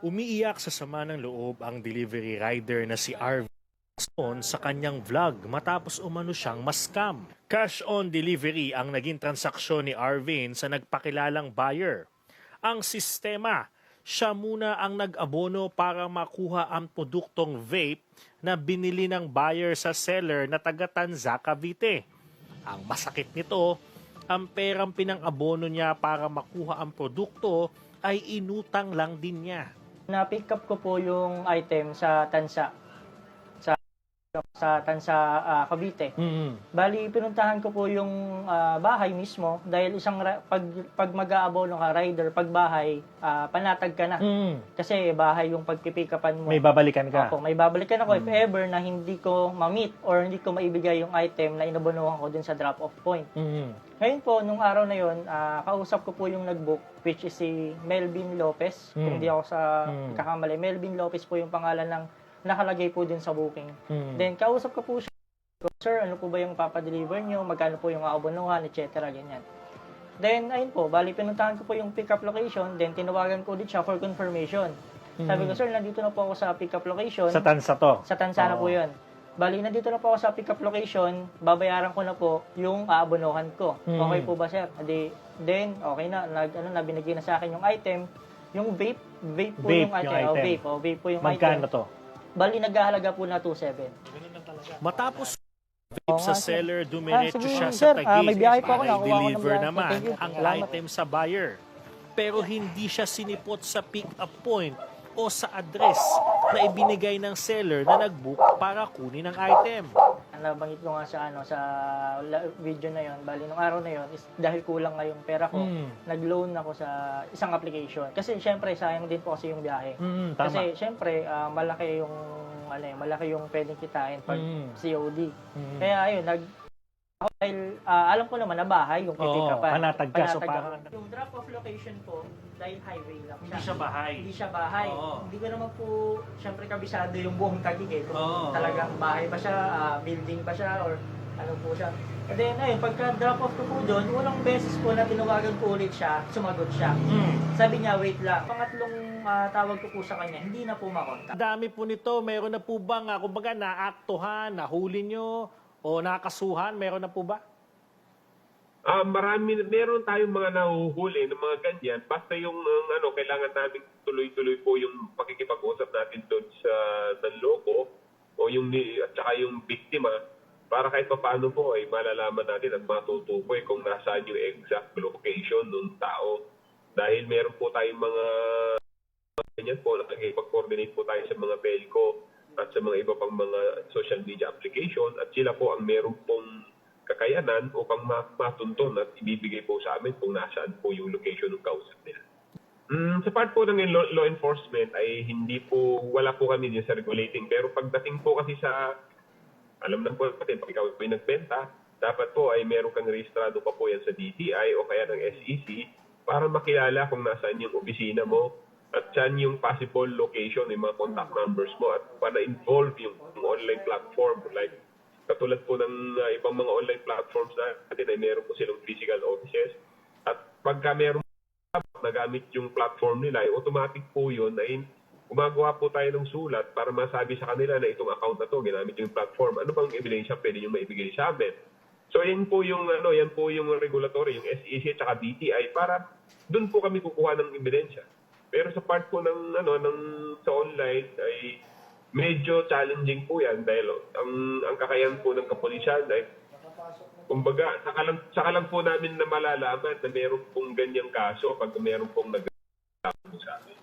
Umiiyak sa sama ng loob ang delivery rider na si Arvin on sa kanyang vlog matapos umano siyang maskam. Cash on delivery ang naging transaksyon ni Arvin sa nagpakilalang buyer. Ang sistema, siya muna ang nag-abono para makuha ang produktong vape na binili ng buyer sa seller na taga Tanza, Cavite. Ang masakit nito, ang perang pinang-abono niya para makuha ang produkto ay inutang lang din niya. Na-pick up ko po yung item sa Tansa. Sa sa Tansa ah, Cavite. Bali, pinuntahan ko po yung ah, bahay mismo dahil isang ra- pag pag mag-aabono ka rider, pag bahay, ah, panatag ka na. Kasi bahay yung pagpipikapan mo. May babalikan ka. Opo, may babalikan ako if ever na hindi ko ma-meet or hindi ko maibigay yung item na inabonohan ko dun sa drop-off point. Ngayon po, nung araw na yon, ah, kausap ko po yung nag-book, which is si Melvin Lopez. Mm. Kung hindi ako sa Mm. kakamali. Melvin Lopez po yung pangalan ng nakalagay po din sa booking. Then, kausap ko po siya. Sir, ano po ba yung papadeliver nyo? Magkano po yung aabonuhan, etc. Ganyan. Then, ayun po, bali pinuntahan ko po yung pickup location. Then, tinawagan ko ulit siya for confirmation. Sabi ko, sir, nandito na po ako sa pickup location. Sa tansa to. Sa Tansana Oo. po yun. Bali, nandito na po ako sa pickup location, babayaran ko na po yung aabonohan ko. Mm. Okay po ba, sir? Adi, then, okay na, nag, ano, na, binigay na sa akin yung item. Yung vape, vape po Vape yung yung item. Oh, item. vape, oh, vape po yung Magkano item. to? Bali, naghahalaga po na 2.7. Matapos vape Oo sa seller, dumiretso Ah, siya sir. sa Ah, may biyahe po ako. para i-deliver naman Thank you. ang Salamat. item sa buyer. Pero hindi siya sinipot sa pick-up point o sa address na ibinigay ng seller na nag-book para kunin ang item. Nabanggit ko nga sa ano sa video na yon bali nung araw na yon is dahil kulang nga yung pera ko Mm. nag-loan ako sa isang application kasi syempre sayang din po kasi yung biyahe Mm, tama. Kasi syempre, ah, malaki yung ano eh, malaki yung pwedeng kitain pag Mm. COD. Mm. Kaya ayun, nag ako dahil ah, alam ko naman na bahay yung Oo, pipikapan. panatag ka. So, Panatag parang- ako. yung drop off location ko dahil highway lang siya. Hindi siya bahay. Hindi siya bahay. Oo. Hindi ko naman po syempre kabisado yung buong Taguig eh. Kung Oo. talagang bahay ba siya, ah, building ba siya or ano po siya. And then ayun, pagka drop off ko po doon, unang beses po na tinawagan ko ulit siya, sumagot siya. Mm. Sabi niya, wait lang. Pangatlong ah, tawag ko po sa kanya, hindi na po makontak. Ang dami po nito. Meron na po ba nga, kumbaga, naaktuhan, nahuli nyo, o nakasuhan? Meron na po ba? Ah, marami meron tayong mga nahuhuli ng mga ganyan basta yung ang ano kailangan namin tuloy-tuloy po yung pakikipag-usap natin doon sa nanloko o yung at saka yung biktima para kahit pa paano po ay malalaman natin at matutukoy kung nasaan yung exact location ng tao dahil meron po tayong mga ganyan po nakikipag-coordinate po tayo sa mga telco at sa mga iba pang mga social media application at sila po ang meron pong kakayanan upang ma- matunton at ibibigay po sa amin kung nasaan po yung location ng kausap nila. Mm, sa part po ng law, law enforcement ay hindi po, wala po kami din sa regulating. Pero pagdating po kasi sa, alam na po natin, pag ikaw po yung nagbenta, dapat po ay meron kang rehistrado pa po yan sa DTI o kaya ng SEC para makilala kung nasaan yung opisina mo at saan yung possible location, yung mga contact numbers mo at para involve yung, yung online platform like katulad po ng uh, ibang mga online platforms natin ay meron po silang physical offices. At pagka meron nagamit yung platform nila, ay automatic po yun ay gumagawa po tayo ng sulat para masabi sa kanila na itong account na to, ginamit yung platform. Ano bang ebidensya pwede nyo maibigay sa amin? So yan po yung ano, yan po yung regulatory, yung SEC at DTI para doon po kami kukuha ng ebidensya. Pero sa part po ng ano ng sa online ay medyo challenging po yan dahil ang ang kakayahan po ng kapulisan ay kumbaga saka lang, saka lang po namin na malalaman na meron pong ganyang kaso pag meron pong nag sa amin.